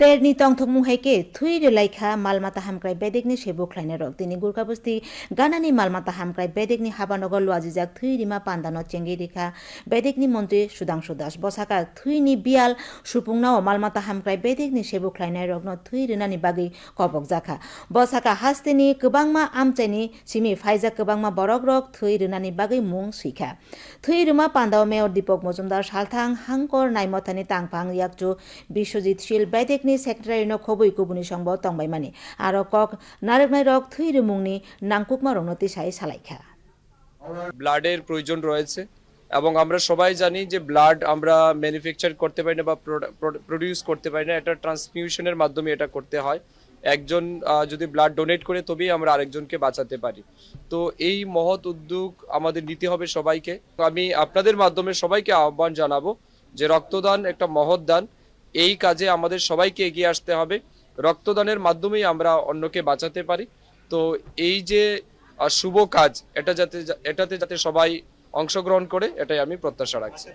তের নি তেরনি তংথক মুহাইকে থুই রেলাইখা মালমাতা হামক্রাই বেদেগনি সে খ্লাইনে রক তিনি গুরকাবস্তি গানানি মালমাতা হামক্রাই বেদেগনি হাবানগর লোয়াজিজাক থুই রিমা পান্দানো চেঙ্গি রেখা। বেদেগনি মন্ত্রী সুদাংশু দাস বসাকা থুই নি বিয়াল সুপুংনাও মালমাতা হামক্রাই বেদেক বেদেগনি সেবো খ্লাইনে রগ্ন থুই রেনানি বাগি কবক জাখা। বসাকা হাস্তেনি কবাংমা আমচাইনি সিমি ফাইজা কবাংমা বরক রক থুই রেনানি বাগি মুং শিখা। থুই রুমা পান্দাও মেয়র দীপক মজুমদার সালথাং হাংকর নাইমথানি তাংফাং ইয়াকচু বিশ্বজিৎ শিল বেদেক বেদেকনি সেক্রেটারিনো খবই কুবুনি সংব তংবাইমানি আরও কক নারেকনাই রক থুই রিমুংনি নাংকুকমা রংনতি সাই সালাইখা ব্লাডের প্রয়োজন রয়েছে এবং আমরা সবাই জানি যে ব্লাড আমরা ম্যানুফ্যাকচার করতে পারি না বা প্রডিউস করতে পারি না এটা ট্রান্সমিউশনের মাধ্যমে এটা করতে হয় একজন যদি ব্লাড ডোনেট করে তবেই আমরা আরেকজনকে বাঁচাতে পারি তো এই মহৎ উদ্যোগ আমাদের নিতে হবে সবাইকে আমি আপনাদের মাধ্যমে সবাইকে আহ্বান জানাব যে রক্তদান একটা মহৎ দান এই কাজে আমাদের সবাইকে এগিয়ে আসতে হবে। রক্তদানের মাধ্যমেই আমরা অন্যকে বাঁচাতে পারি। তো এই যে শুভ কাজ, এটা যাতে, এটাতে যাতে সবাই অংশগ্রহণ করে, এটাই আমি প্রত্যাশা রাখছি।